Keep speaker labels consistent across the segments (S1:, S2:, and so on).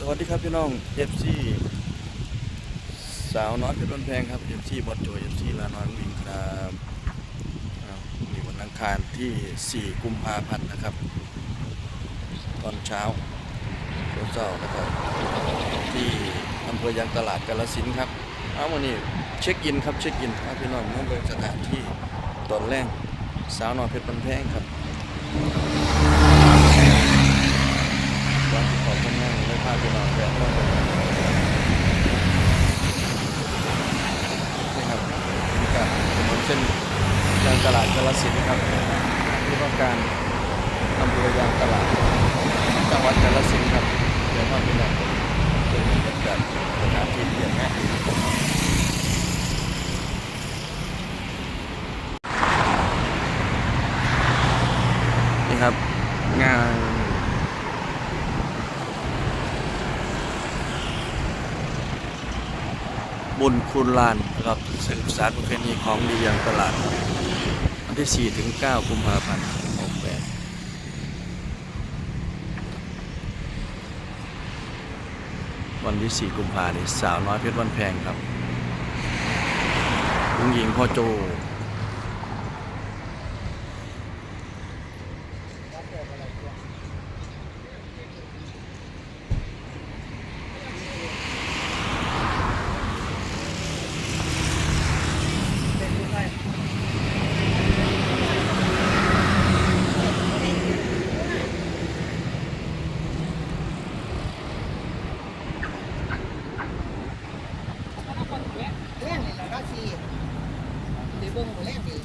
S1: สวัสดีครับพี่น้องเอฟซีสาวน้อยเพชรบนแพงครับเอฟซีบอดโจเอฟซีลาน้อยวิ่งครับอ้าวมีวันอังคารที่ 4 กุมภาพันธ์นะครับ ตอนเช้าเช้านะครับที่อำเภอยางตลาดกาลสินครับเอาวันนี้เช็คอินครับเช็คอินครับพี่น้องเมื่อเบิ่งสถานที่ตอนแรกสาวน้อยเพชรบนแพงครับวันที่ขาทำงาน ไม่พลาดไปนอนแบบนี่ครับนี่ก็ถนนเส้นยางตลาดกาลสินธุ์ครับที่ต้องการอำเภอยางตลาดจังหวัดกาลสินครับเดี๋ยวพาไปนอนเป็นแบบสถานที่เปลี่ยนแม่นี่ครับงาน บุญคุณลานนะครับสืบสารประเพณีของดีอย่างตลาดวันที่ 4 ถึง 9 กุมภาพันธ์68วันที่ 4 กุมภาพันธ์นี่สาวน้อยเพชรวันแพงครับลุงหญิงพ่อโจ
S2: แรงนี่แหละก็สิไป เบิ่งบ่แรงดี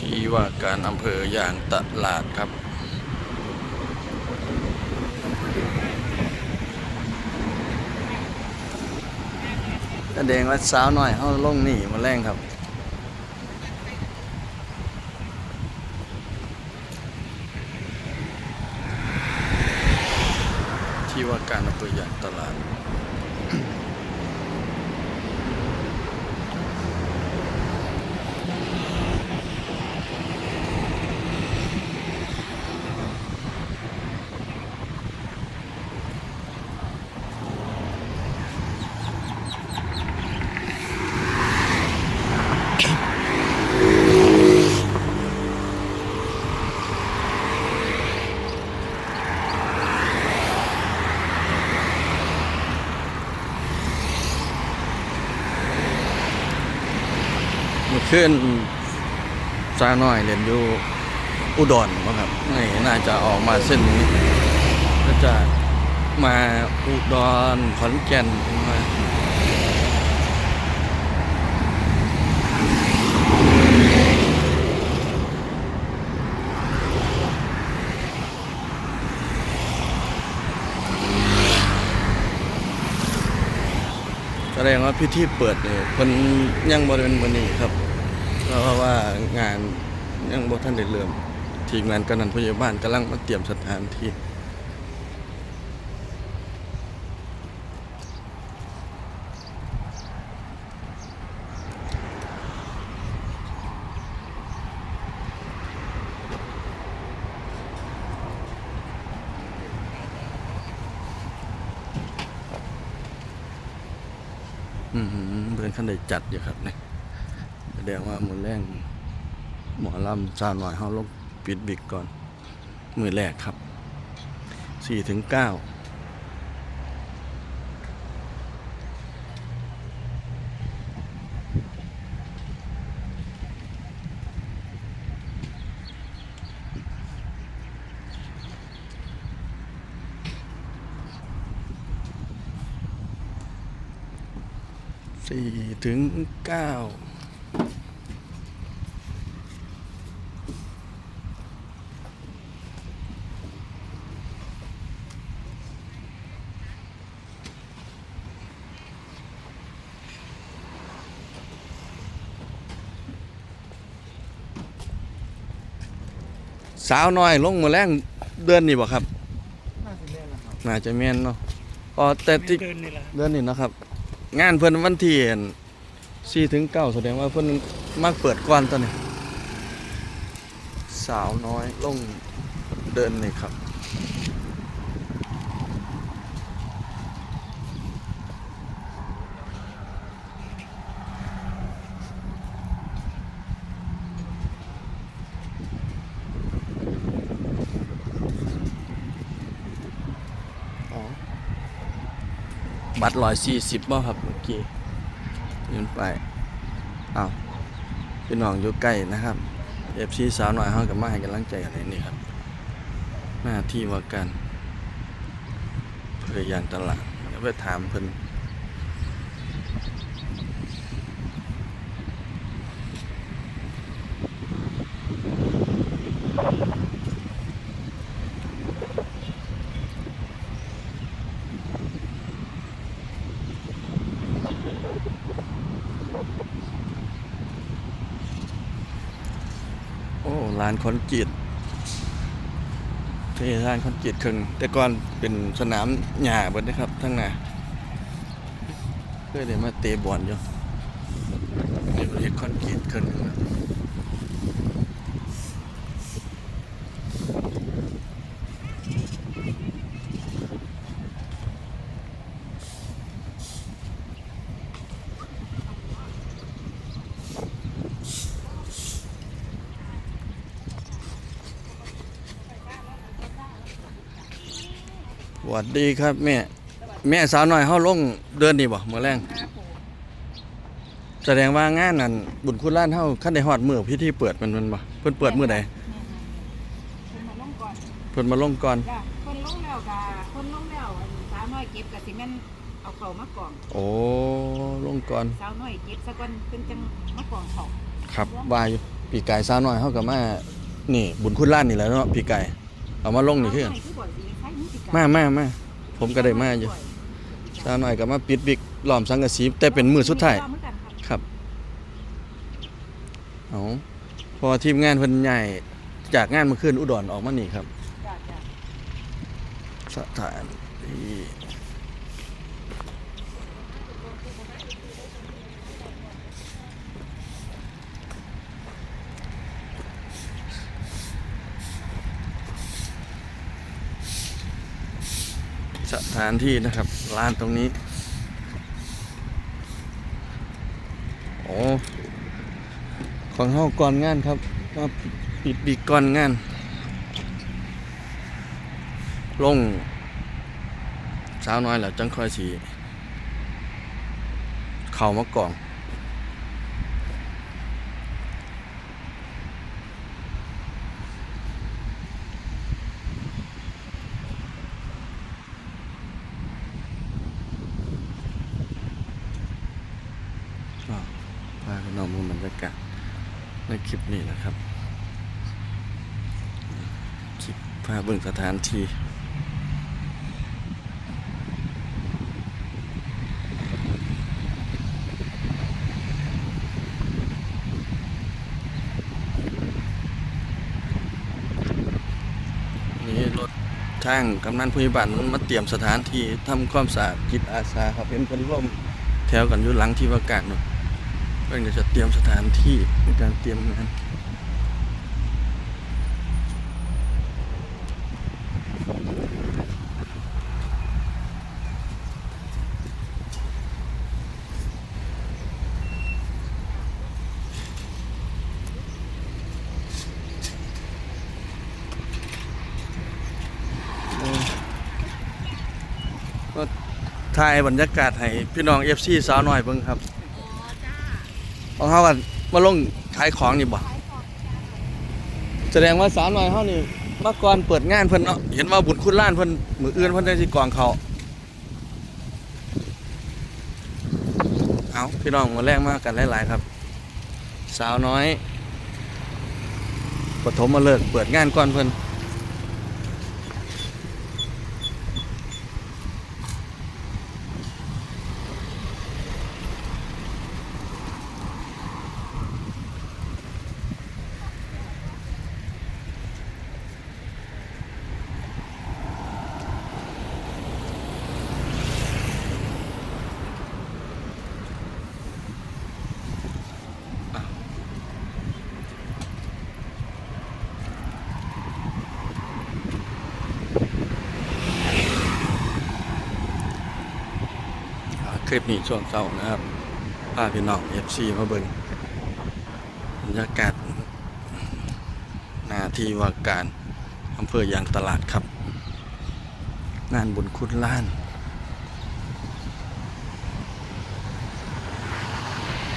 S1: ที่ว่าการอำเภออย่างตลาดครับแสดงว่าสาวหน่อยเขาลงหนีมาแรงครับ ที่ว่า การอำเภออย่างตลาด เมื่อคืนซาน้อยเรียนอยู่อุดรมั้งครับนี่น่าจะออกมาเส้นนี้ก็จะมาอุดรขอนแก่นมาแสดงว่าพิธีเปิดเนี่ยเพิ่นยังบริเวณวันนี้ครับ ราะว่างานยังบ่ทันได้เริ่ม ทีมงานกำนันผู้ใหญ่บ้านกำลังมาเตรียมสถานที่อืมเพื่อนขั้นได้จัดอยู่ครับเนี่ย ดงว่ามือแรงหมอลำซาหน่อยเขาลงปิดบิกก่อน มือแรกครับสี่ถึงเก้าสี่ถึงเก้า สาวน้อยลงมาแรงเดือนนี่บ่ครับ
S2: น่าสิแม่นล่ะครับ
S1: น่าจะแม่นเนาะอ๋อแต่ที่
S2: เดินนี่ล่ะ
S1: เดือนนี้นะครับ งานเพิ่นวันที่สี่ถึงเก้าแสดงว่าเพิ่นมักเปิดก่อนตอนนี้ สาวน้อยลงเดินเลยครับ บัตรร้อยสี่สิบบ่ครับเมื่อกี้ยืนไปอ้าวพี่น้องอยู่ใกล้นะครับเอฟซีสาวหน่อยเขากับมาให้กำลังใจกันเลยนี่ครับ หน้าที่ว่าการเพื่อยางตลาดแล้วไปถามเพิ่น โอ้ร้านคอนกรีตที่ร้านคอนกรีตครึ่งแต่ก่อนเป็นสนามหญ้าเบิดนะครับทั้งหน้าเพื่อเด้มาเตะบอลอยู่นี่ประเทศคอนกรีตครึ่งหนึง วสวัสดีครับแม่ แม่สาวน้อยเฮาลงเดินนี่บ่มื้อแรง
S2: ครับผม
S1: แสดงว่างานนั้นบุญคุณล้านเฮาคันได้ฮอดมื้อพิธีเปิดมันมันบ่เพิ่นเปิดมื้อใด
S2: คุณมาลงก่อน
S1: เพิ่นมาลงก่อน
S2: จ้ะคนลงแล้วกะคนลงแล้วอันสาวน้อยเก็บกะสิแม่นเอาเข้ามากล่อง
S1: โอ้ลงก่อน
S2: สาวน้อยเก็บซะก่อนเพิ่นจังมากล่องเขา
S1: ครับว่าอยู่ปีกายสาวน้อยเฮาก็มานี่ บุญคุณล้านนี่แหละเนาะปีกายเอามาลงนี่คือ
S2: สาวอยคือบ่สิใช้มือสิกะ
S1: มามามาผมก็ได้มาอยู่สาวน้อยก็มาปิดวิกล้อมสังกะสีแต่เป็นมื้อสุดท้าย
S2: เหมือนกันครับ
S1: ครับเอาพอทีมงานเพิ่นใหญ่จากงานเมื่อคืนอุดรออกมานี่ครับ
S2: จ้ะจ้ะ
S1: สถานที่ สถานที่นะครับลานตรงนี้โอ้ของเฮาก่อนงานครับมาปิดบีก่อนงาน ลงสาวน้อยแล้วจังค่อยสี เข่ามากล่อง ก็พาพี่น้องมาบรรยากาศในค ลิปนี้นะครับคลิปพาเบิ่งสถานที่นี่รถทางกำนันผู้ใหญ่บ้านมันมาเตรียมสถานที่ทำความสะอาดจิตอาสาครับเป็นคนร่วมแถวกันอยู่หลังที่ว่าการเนาะ เพื่อนก็จะเตรียมสถานที่ในการเตรียมงานถ่ายบรรยากาศให้พี่น้องเอฟซีสาวหน้อยเบิ่งครับ ของเขากันมาลงขายของนี่บ่
S2: ขายของจ้า
S1: แสดงว่าสาวน้อยเฮานี่เมื่อก่อนเปิดงานเพิ่นเนาะเห็นว่าบุญคุณล้านเพิ่นมืออื่นเพิ่นได้สิกองเขาเอาพี่น้องมาแรงมากกันหลายๆครับ สาวน้อยปฐมมาเลิกเปิดงานก่อนเพิ่น ลิปนี้ช่วงเช้านะครับพาพี่น้อง FC มาเบิ่งบรรยากาศหนาที่ว่าการอำเภอยางตลาดครับ งานบุญคุณล้าน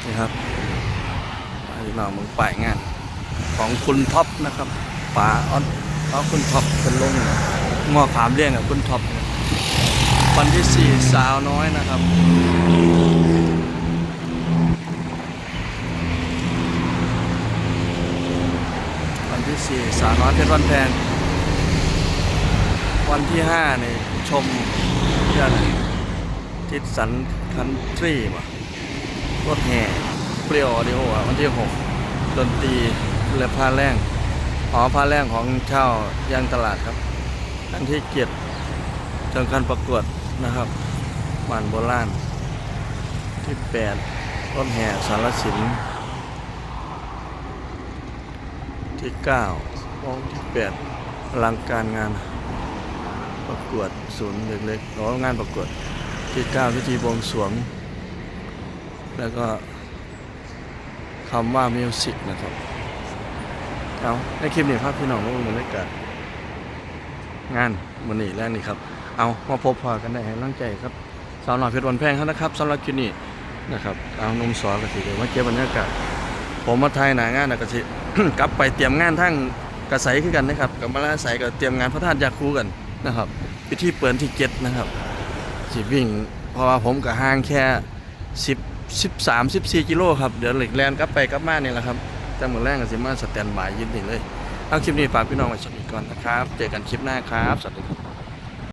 S1: นี่ครับพี่น้องมึงป่ายงานของคุณท็อปนะครับป๋าออนเพราะคุณท็อปเป็นลงงอขามเลี้ยงกับคุณท็อป วันที่สี่สาวน้อยนะครับ วันที่สี่สาวน้อยเพชรวันแพงวันที่ห้านี่ชมเรื่องอะไรทิศสันคันทรีป่ะรถแห่เปรี้ยวออดิโออะวันที่หกดนตรีและพาแรงอ๋อพาแรงของเช่าย่างตลาดครับอันที่เกียรติเชิงการประกวด นะครับบ้านโบราณที่แปดรถแห่สารสิน ที่เก้าวงที่แปดอลังการงานประกวดศูนย์เล็กๆหรืองานประกวดที่เก้าพิธีบวงสรวง แล้วก็คำว่ามิวสิกนะครับเอาในคลิปนี้ครับพี่น้องมาดูบรรยากาศงานวันนี้แรกนี่ครับ เอามาพบพอกันได้ให้ร่างใจครับสาวหน่อยเพชรวันแพงครับนะครับสำหรับคลิปนี้นะครับเอานมสอนกสิเดี๋ยวมาเก็บบรรยากาศผมมาไทยหนางานนะกสิกลับไปเตรียมงานทั้งกระใสคือกันนะครับกับมาลาใสกับเตรียมงานพระธาตุยาคูกันนะครับพิธีเปิดที่เจ็ดนะครับสิวิ่งเพราะว่าผมกับห่างแค่สิบสิบสามสิบสี่กิโลครับเดี๋ยวเหล็กแลนกลับไปกลับมานี่แหละครับแต่เมื่อแรกกับสิมาสแตนบายยืนนี่เลยเอาคลิปนี้ฝากพี่น้องไว้สวัสดีก่อนนะครับ เจอกันคลิปหน้าครับ สวัสดีครับ